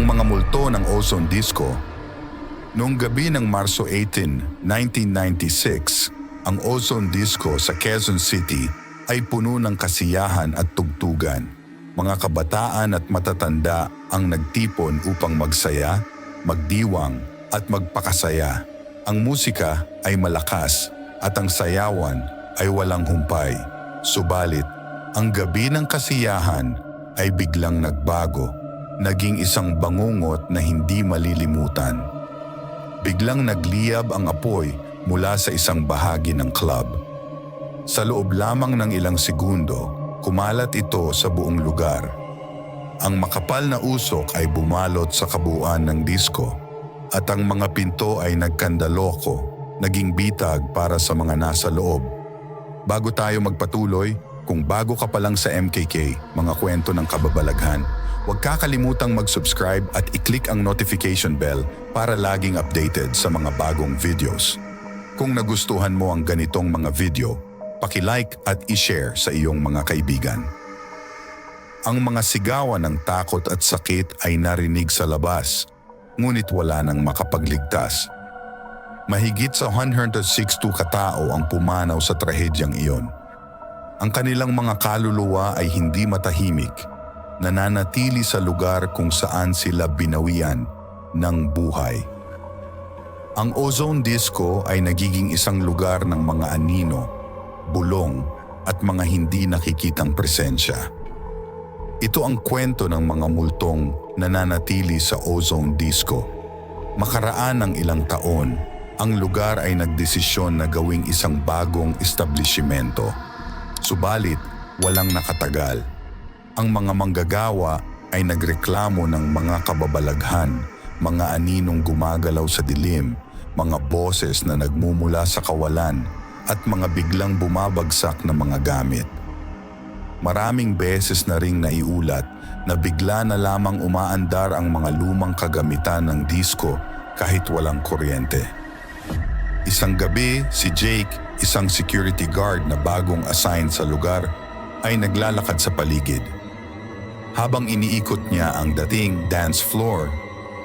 ang mga multo ng ozone disco. Noong gabi ng Marso 18, 1996, ang ozone disco sa Quezon City ay puno ng kasiyahan at tugtugan. Mga kabataan at matatanda ang nagtipon upang magsaya, magdiwang at magpakasaya. Ang musika ay malakas at ang sayawan ay walang humpay. Subalit, ang gabi ng kasiyahan ay biglang nagbago, naging isang bangungot na hindi malilimutan. Biglang nagliyab ang apoy mula sa isang bahagi ng club. Sa loob lamang ng ilang segundo, kumalat ito sa buong lugar. Ang makapal na usok ay bumalot sa kabuuan ng disco at ang mga pinto ay nagkandaloko, naging bitag para sa mga nasa loob. Bago tayo magpatuloy, kung bago ka pa lang sa MKK, mga kwento ng kababalaghan, huwag kakalimutang mag-subscribe at i-click ang notification bell para laging updated sa mga bagong videos. Kung nagustuhan mo ang ganitong mga video, paki-like at i-share sa iyong mga kaibigan. Ang mga sigawan ng takot at sakit ay narinig sa labas, ngunit wala nang makapagligtas. Mahigit sa 162 katao ang pumanaw sa trahedyang iyon. Ang kanilang mga kaluluwa ay hindi matahimik, nananatili sa lugar kung saan sila binawian ng buhay. Ang ozone disco ay nagiging isang lugar ng mga anino, bulong at mga hindi nakikitang presensya. Ito ang kwento ng mga multong nananatili sa ozone disco. Makaraan ng ilang taon, ang lugar ay nagdesisyon na gawing isang bagong establishmento. Subalit, walang nakatagal. Ang mga manggagawa ay nagreklamo ng mga kababalaghan, mga aninong gumagalaw sa dilim, mga boses na nagmumula sa kawalan, at mga biglang bumabagsak na mga gamit. Maraming beses na ring naiulat na bigla na lamang umaandar ang mga lumang kagamitan ng disco kahit walang kuryente. Isang gabi, si Jake, isang security guard na bagong assign sa lugar, ay naglalakad sa paligid. Habang iniikot niya ang dating dance floor,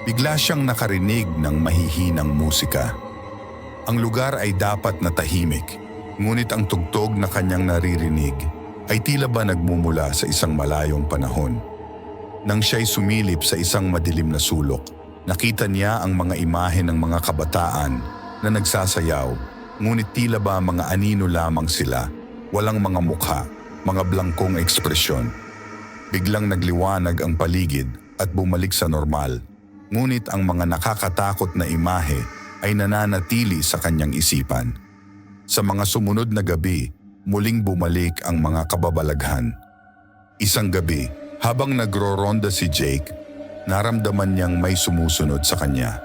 bigla siyang nakarinig ng mahihinang musika. Ang lugar ay dapat na tahimik, ngunit ang tugtog na kanyang naririnig ay tila ba nagmumula sa isang malayong panahon. Nang siya'y sumilip sa isang madilim na sulok, nakita niya ang mga imahe ng mga kabataan na nagsasayaw, ngunit tila ba mga anino lamang sila, walang mga mukha, mga blangkong ekspresyon. Biglang nagliwanag ang paligid at bumalik sa normal, ngunit ang mga nakakatakot na imahe ay nananatili sa kanyang isipan. Sa mga sumunod na gabi, muling bumalik ang mga kababalaghan. Isang gabi, habang nagro-ronda si Jake, naramdaman niyang may sumusunod sa kanya.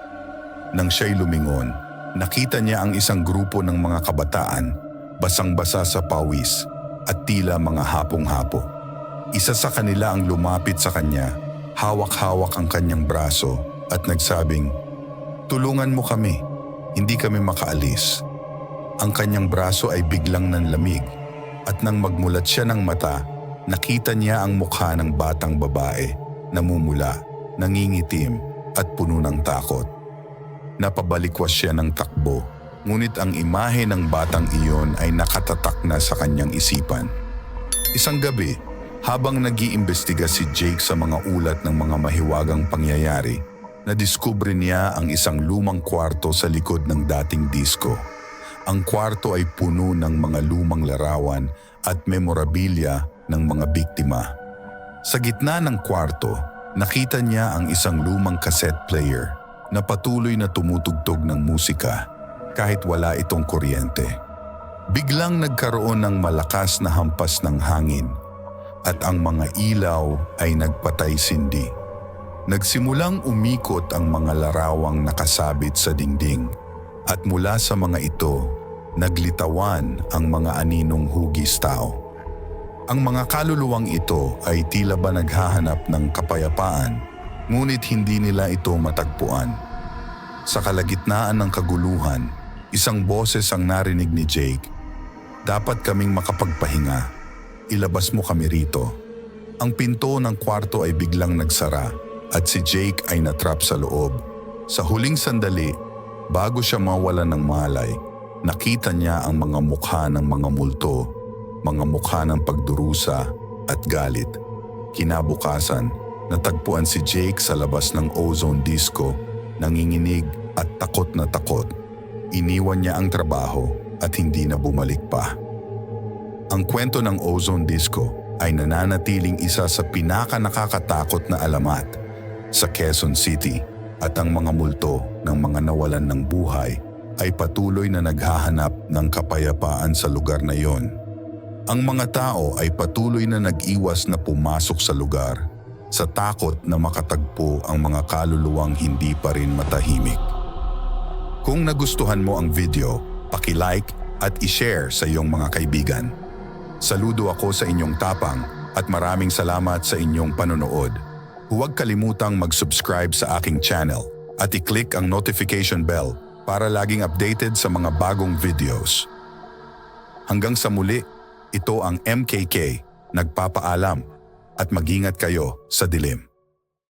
Nang siya'y lumingon, nakita niya ang isang grupo ng mga kabataan, basang-basa sa pawis at tila mga hapong-hapo. Isa sa kanila ang lumapit sa kanya, hawak-hawak ang kanyang braso at nagsabing, Tulungan mo kami, hindi kami makaalis. Ang kanyang braso ay biglang nanlamig at nang magmulat siya ng mata, nakita niya ang mukha ng batang babae, namumula, nangingitim at puno ng takot. Napabalikwas siya ng takbo, ngunit ang imahe ng batang iyon ay nakatatak na sa kanyang isipan. Isang gabi, habang nag-iimbestiga si Jake sa mga ulat ng mga mahiwagang pangyayari, nadiskubre niya ang isang lumang kwarto sa likod ng dating disco. Ang kwarto ay puno ng mga lumang larawan at memorabilia ng mga biktima. Sa gitna ng kwarto, nakita niya ang isang lumang cassette player na patuloy na tumutugtog ng musika kahit wala itong kuryente. Biglang nagkaroon ng malakas na hampas ng hangin at ang mga ilaw ay nagpatay sindi. Nagsimulang umikot ang mga larawang nakasabit sa dingding at mula sa mga ito, naglitawan ang mga aninong hugis tao. Ang mga kaluluwang ito ay tila ba naghahanap ng kapayapaan, ngunit hindi nila ito matagpuan. Sa kalagitnaan ng kaguluhan, isang boses ang narinig ni Jake. Dapat kaming makapagpahinga. Ilabas mo kami rito. Ang pinto ng kwarto ay biglang nagsara at si Jake ay natrap sa loob. Sa huling sandali, bago siya mawala ng malay, nakita niya ang mga mukha ng mga multo, mga mukha ng pagdurusa at galit. Kinabukasan, natagpuan si Jake sa labas ng ozone disco, nanginginig at takot na takot. Iniwan niya ang trabaho at hindi na bumalik pa. Ang kwento ng ozone disco ay nananatiling isa sa pinaka nakakatakot na alamat sa Quezon City at ang mga multo ng mga nawalan ng buhay ay patuloy na naghahanap ng kapayapaan sa lugar na iyon. Ang mga tao ay patuloy na nag-iwas na pumasok sa lugar sa takot na makatagpo ang mga kaluluwang hindi pa rin matahimik. Kung nagustuhan mo ang video, paki-like at i-share sa iyong mga kaibigan. Saludo ako sa inyong tapang at maraming salamat sa inyong panonood. Huwag kalimutang mag-subscribe sa aking channel at i-click ang notification bell para laging updated sa mga bagong videos. Hanggang sa muli, ito ang MKK, nagpapaalam at magingat kayo sa dilim.